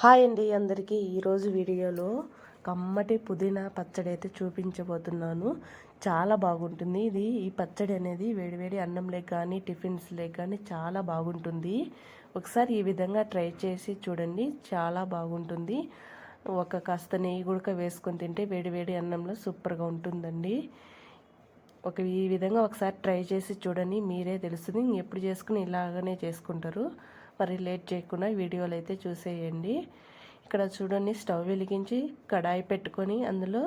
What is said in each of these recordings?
Hi అండి అందరికీ. ఈరోజు వీడియోలో కమ్మటి పుదీనా పచ్చడి అయితే చూపించబోతున్నాను. చాలా బాగుంటుంది. ఇది ఈ పచ్చడి అనేది వేడివేడి అన్నంలోకి కానీ టిఫిన్స్లోకి కానీ చాలా బాగుంటుంది. ఒకసారి ఈ విధంగా ట్రై చేసి చూడండి. చాలా బాగుంటుంది. ఒక కాస్త నెయ్యి గుడక వేసుకొని తింటే వేడివేడి అన్నంలో సూపర్గా ఉంటుందండి. ఒక ఈ విధంగా ఒకసారి ట్రై చేసి చూడండి. మీరే తెలుస్తుంది. ఎప్పుడు చేసుకుని ఇలాగనే చేసుకుంటారు. మరి లేట్ చేయకుండా వీడియోలు అయితే చూసేయండి. ఇక్కడ చూడండి స్టవ్ వెలిగించి కడాయి పెట్టుకొని అందులో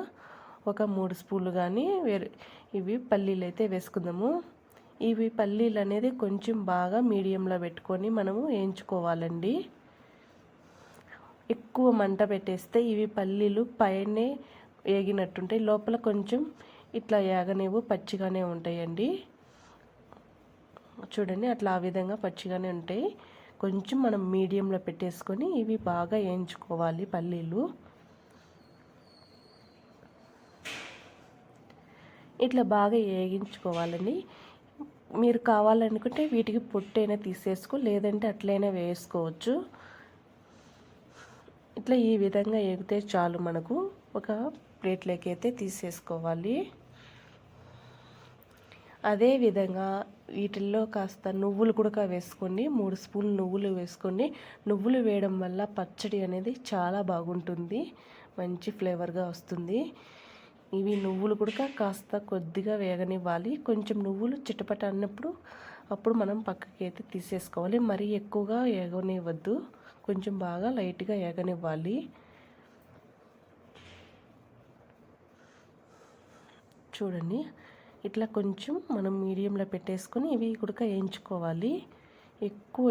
ఒక మూడు స్పూన్లు కానీ వేరే ఇవి పల్లీలు అయితే వేసుకుందాము. ఇవి పల్లీలు అనేది కొంచెం బాగా మీడియంలో పెట్టుకొని మనము వేయించుకోవాలండి. ఎక్కువ మంట పెట్టేస్తే ఇవి పల్లీలు పైనే వేగినట్టుంటాయి లోపల కొంచెం ఇట్లా ఏగనేవు పచ్చిగానే ఉంటాయండి. చూడండి అట్లా ఆ విధంగా పచ్చిగానే ఉంటాయి. కొంచెం మనం మీడియంలో పెట్టేసుకొని ఇవి బాగా వేయించుకోవాలి పల్లీలు. ఇట్లా బాగా వేగించుకోవాలని మీరు కావాలనుకుంటే వీటికి పొట్టైనా తీసేసుకో లేదంటే అట్లయినా వేసుకోవచ్చు. ఇట్లా ఈ విధంగా ఎగితే చాలు మనకు. ఒక ప్లేట్లోకి అయితే తీసేసుకోవాలి. అదే విధంగా వీటిల్లో కాస్త నువ్వులు కూడా వేసుకోండి మూడు స్పూన్లు నువ్వులు వేసుకొని నువ్వులు వేయడం వల్ల పచ్చడి అనేది చాలా బాగుంటుంది. మంచి ఫ్లేవర్గా వస్తుంది. ఇవి నువ్వులు కూడా కాస్త కొద్దిగా వేగనివ్వాలి. కొంచెం నువ్వులు చిటపట అన్నప్పుడు అప్పుడు మనం పక్కకి అయితే తీసేసుకోవాలి. మరీ ఎక్కువగా వేగనివ్వద్దు. కొంచెం బాగా లైట్గా వేగనివ్వాలి. చూడండి. ఇట్లా కొంచెం మనం మీడియంలో పెట్టేసుకొని ఇవి ఉడక వేయించుకోవాలి. ఎక్కువ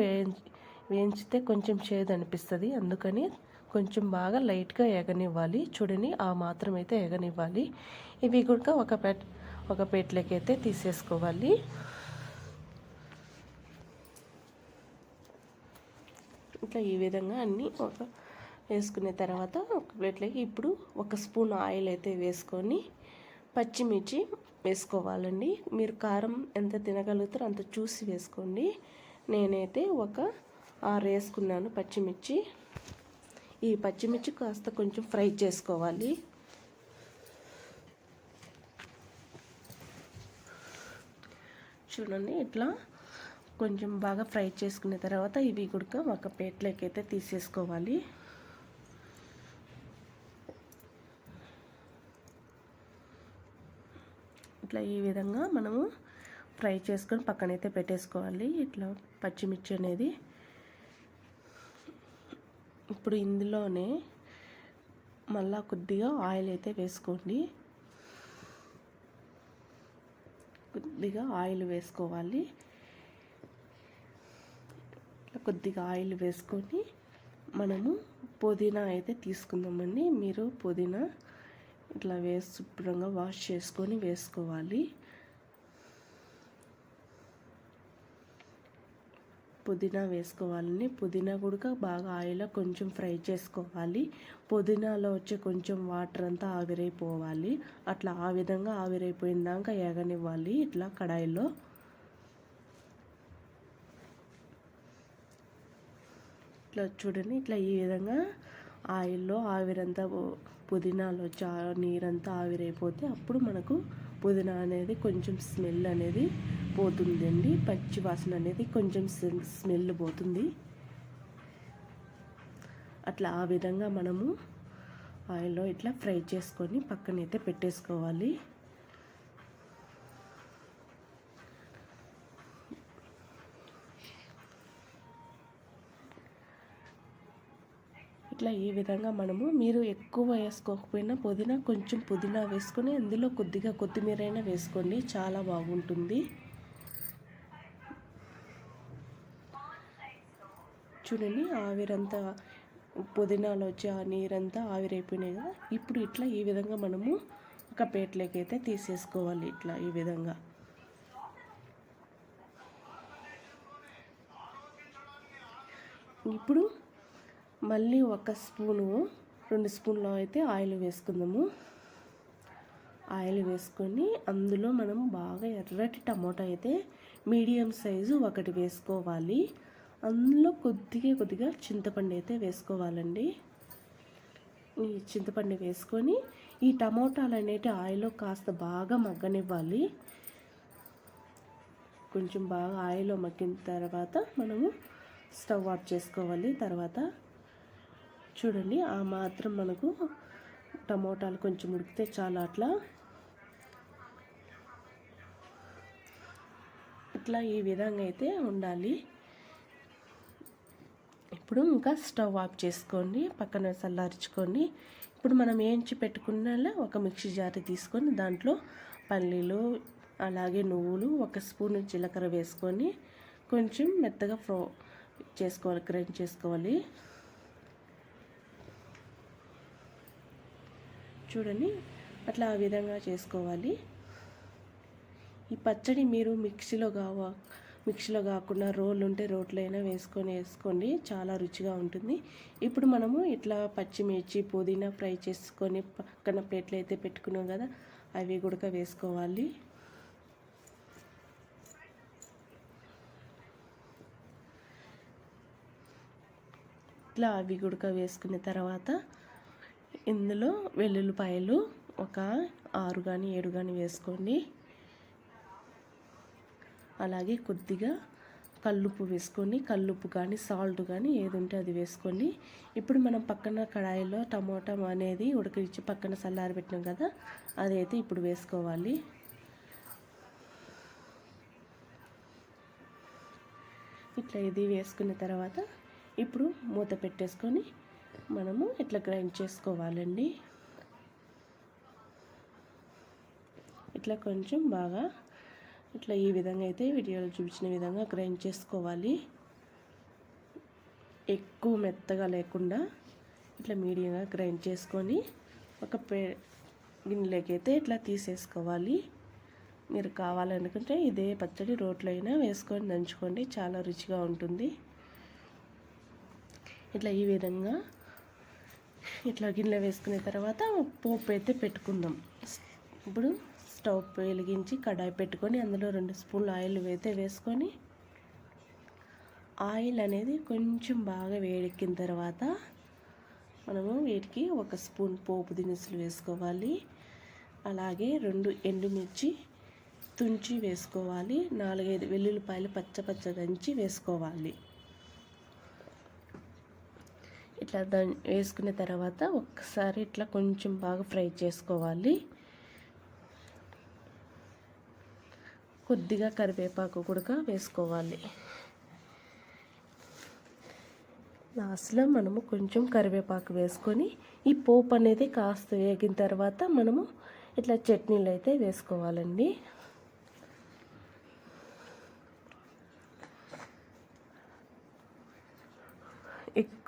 వేయించితే కొంచెం చేదు అనిపిస్తుంది. అందుకని కొంచెం బాగా లైట్గా ఎగనివ్వాలి. చూడని ఆ మాత్రం అయితే ఎగనివ్వాలి. ఇవి కూడా ఒక పెట్ ఒక పేట్లోకి అయితే తీసేసుకోవాలి. ఇట్లా ఈ విధంగా అన్నీ ఒక వేసుకునే తర్వాత ఒక ప్లేట్లోకి ఇప్పుడు ఒక స్పూన్ ఆయిల్ అయితే వేసుకొని పచ్చిమిర్చి వేసుకోవాలండి. మీరు కారం ఎంత తినగలుగుతారో అంత చూసి వేసుకోండి. నేనైతే ఒక ఆరు వేసుకున్నాను పచ్చిమిర్చి. ఈ పచ్చిమిర్చి కాస్త కొంచెం ఫ్రై చేసుకోవాలి. చూడండి ఇట్లా కొంచెం బాగా ఫ్రై చేసుకున్న తర్వాత ఇవి కూడా ఒక ప్లేట్లోకి అయితే తీసేసుకోవాలి. ఇట్లా ఈ విధంగా మనము ఫ్రై చేసుకొని పక్కనైతే పెట్టేసుకోవాలి. ఇట్లా పచ్చిమిర్చి అనేది ఇప్పుడు ఇందులోనే మళ్ళా కొద్దిగా ఆయిల్ అయితే వేసుకోండి. కొద్దిగా ఆయిల్ వేసుకోవాలి. కొద్దిగా ఆయిల్ వేసుకొని మనము పుదీనా అయితే తీసుకుందామండి. మీరు పుదీనా ఇట్లా వేసి శుభ్రంగా వాష్ చేసుకొని వేసుకోవాలి. పుదీనా వేసుకోవాలని పుదీనా కూడా బాగా ఆయిల్లో కొంచెం ఫ్రై చేసుకోవాలి. పుదీనాలో వచ్చే కొంచెం వాటర్ అంతా ఆవిరైపోవాలి. అట్లా ఆ విధంగా ఆవిరైపోయిన దాకా ఎగనివ్వాలి ఇట్లా కడాయిలో. ఇట్లా చూడండి ఇట్లా ఈ విధంగా ఆయిల్లో ఆవిరంతా పుదీనాలో చా నీరంతా ఆవిరైపోతే అప్పుడు మనకు పుదీనా అనేది కొంచెం స్మెల్ అనేది పోతుందండి. పచ్చి వాసన అనేది కొంచెం స్మెల్ పోతుంది. అట్లా ఆ విధంగా మనము ఆయిల్లో ఇట్లా ఫ్రై చేసుకొని పక్కనైతే పెట్టేసుకోవాలి. ఇట్లా ఈ విధంగా మనము మీరు ఎక్కువ వేసుకోకపోయినా పుదీనా కొంచెం పుదీనా వేసుకొని అందులో కొద్దిగా కొత్తిమీర అయినా వేసుకోండి. చాలా బాగుంటుంది. చూడండి ఆవిరంతా పుదీనాలో వచ్చి ఆ నీరంతా ఆవిరైపోయినాయి కదా. ఇప్పుడు ఇట్లా ఈ విధంగా మనము ఒక ప్లేట్లోకి అయితే తీసేసుకోవాలి ఇట్లా ఈ విధంగా. ఇప్పుడు మళ్ళీ ఒక స్పూను రెండు స్పూన్లు అయితే ఆయిల్ వేసుకుందాము. ఆయిల్ వేసుకొని అందులో మనం బాగా ఎర్రటి టమోటా అయితే మీడియం సైజు ఒకటి వేసుకోవాలి. అందులో కొద్దిగా కొద్దిగా చింతపండు అయితే వేసుకోవాలండి. ఈ చింతపండు వేసుకొని ఈ టమోటాలు అనేవి ఆయిల్లో కాస్త బాగా మగ్గనివ్వాలి. కొంచెం బాగా ఆయిల్లో మగ్గిన తర్వాత మనము స్టవ్ ఆఫ్ చేసుకోవాలి. తర్వాత చూడండి ఆ మాత్రం మనకు టమోటాలు కొంచెం ఉడికితే చాలా అట్లా. ఇట్లా ఈ విధంగా అయితే ఉండాలి. ఇప్పుడు ఇంకా స్టవ్ ఆఫ్ చేసుకోండి పక్కన చల్లార్చుకోండి. ఇప్పుడు మనం ఏంచి పెట్టుకున్న ఒక మిక్సీ జార్ తీసుకొని దాంట్లో పల్లీలు అలాగే నువ్వులు ఒక స్పూన్ జీలకర్ర వేసుకొని కొంచెం మెత్తగా ఫ్రో చేసుకోవాలి గ్రైండ్ చేసుకోవాలి. చూడండి అట్లా ఆ విధంగా చేసుకోవాలి. ఈ పచ్చడి మీరు మిక్సీలో కావ మిక్సీలో కాకుండా రోళ్ళు ఉంటే రోట్లో అయినా వేసుకొని వేసుకోండి. చాలా రుచిగా ఉంటుంది. ఇప్పుడు మనము ఇట్లా పచ్చిమిర్చి పుదీనా ఫ్రై చేసుకొని పక్కన ప్లేట్లు అయితే పెట్టుకున్నాం కదా అవి కూడా వేసుకోవాలి. ఇట్లా అవి గుడక వేసుకున్న తర్వాత ఇందులో వెల్లుల్లిపాయలు ఒక ఆరు కానీ ఏడు కానీ వేసుకోండి. అలాగే కొద్దిగా కల్లుప్పు వేసుకొని కల్లుప్పు కానీ సాల్ట్ కానీ ఏది ఉంటే అది వేసుకొని ఇప్పుడు మనం పక్కన కడాయిలో టమోటా అనేది ఉడకనిచ్చి పక్కన చల్లారి పెట్టినాం కదా అదైతే ఇప్పుడు వేసుకోవాలి. ఇట్లా ఇది వేసుకున్న తర్వాత ఇప్పుడు మూత పెట్టేసుకొని మనము ఇట్లా గ్రైండ్ చేసుకోవాలండి? ఇట్లా కొంచెం బాగా ఇట్లా ఈ విధంగా అయితే వీడియోలో చూపించిన విధంగా గ్రైండ్ చేసుకోవాలి. ఎక్కువ మెత్తగా లేకుండా ఇట్లా మీడియంగా గ్రైండ్ చేసుకొని ఒక పే గిన్నెలోకి అయితే ఇట్లా తీసేసుకోవాలి. మీరు కావాలనుకుంటే ఇదే పచ్చడి రోట్లో అయినా వేసుకొని దంచుకోండి చాలా రుచిగా ఉంటుంది. ఇట్లా ఈ విధంగా ఇట్లా గిన్నె వేసుకున్న తర్వాత పోపు అయితే పెట్టుకుందాం. ఇప్పుడు స్టవ్ వెలిగించి కడాయి పెట్టుకొని అందులో రెండు స్పూన్లు ఆయిల్ అయితే వేసుకొని ఆయిల్ అనేది కొంచెం బాగా వేడెక్కిన తర్వాత మనము వీటికి ఒక స్పూన్ పోపు దినుసులు వేసుకోవాలి. అలాగే రెండు ఎండుమిర్చి తుంచి వేసుకోవాలి. నాలుగైదు వెల్లుల్లిపాయలు పచ్చ పచ్చ దంచి వేసుకోవాలి. ఇట్లా దాని వేసుకున్న తర్వాత ఒక్కసారి ఇట్లా కొంచెం బాగా ఫ్రై చేసుకోవాలి. కొద్దిగా కరివేపాకు కూడా వేసుకోవాలి. లాస్ట్లో మనము కొంచెం కరివేపాకు వేసుకొని ఈ పోపు అనేది కాస్త వేగిన తర్వాత మనము ఇట్లా చట్నీలు అయితే వేసుకోవాలండి.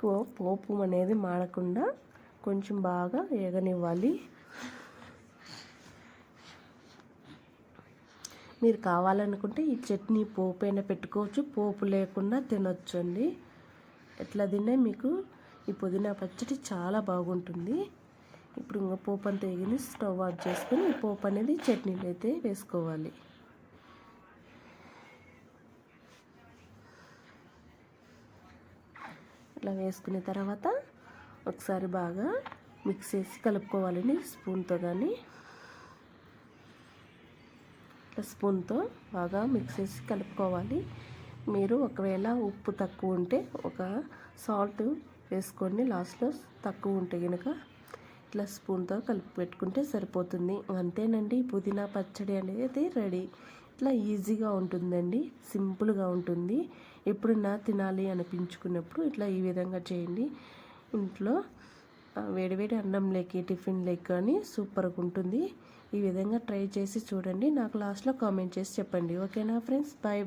ఎక్కువ పోపు అనేది మాడకుండా కొంచెం బాగా వేగనివ్వాలి మీరు కావాలనుకుంటే ఈ చట్నీ పోపు అయినా పెట్టుకోవచ్చు. పోపు లేకుండా తినొచ్చు అండి ఎట్లా తిన్నా మీకు ఈ పుదీనా పచ్చడి చాలా బాగుంటుంది. ఇప్పుడు ఇంకా పోపు అంతా వేగింది స్టవ్ ఆఫ్ చేసుకొని ఈ పోపు అనేది చట్నీలు అయితే వేసుకోవాలి. ఇట్లా వేసుకున్న తర్వాత ఒకసారి బాగా మిక్స్ చేసి కలుపుకోవాలండి స్పూన్తో కానీ. స్పూన్తో బాగా మిక్స్ చేసి కలుపుకోవాలి. మీరు ఒకవేళ ఉప్పు తక్కువ ఉంటే ఒక సాల్ట్ వేసుకోండి. లాస్ట్లో తక్కువ ఉంటే కనుక ఇట్లా స్పూన్తో కలిపి పెట్టుకుంటే సరిపోతుంది. అంతేనండి పుదీనా పచ్చడి అనేది రెడీ. ఇట్లా ఈజీగా ఉంటుందండి. సింపుల్గా ఉంటుంది. ఎప్పుడన్నా తినాలి అనిపించుకున్నప్పుడు ఇట్లా ఈ విధంగా చేయండి. ఇంట్లో వేడివేడి అన్నం లేక టిఫిన్ లేక కానీ సూపర్గా ఉంటుంది. ఈ విధంగా ట్రై చేసి చూడండి. నాకు లాస్ట్లో కామెంట్ చేసి చెప్పండి. ఓకేనా ఫ్రెండ్స్? బాయ్.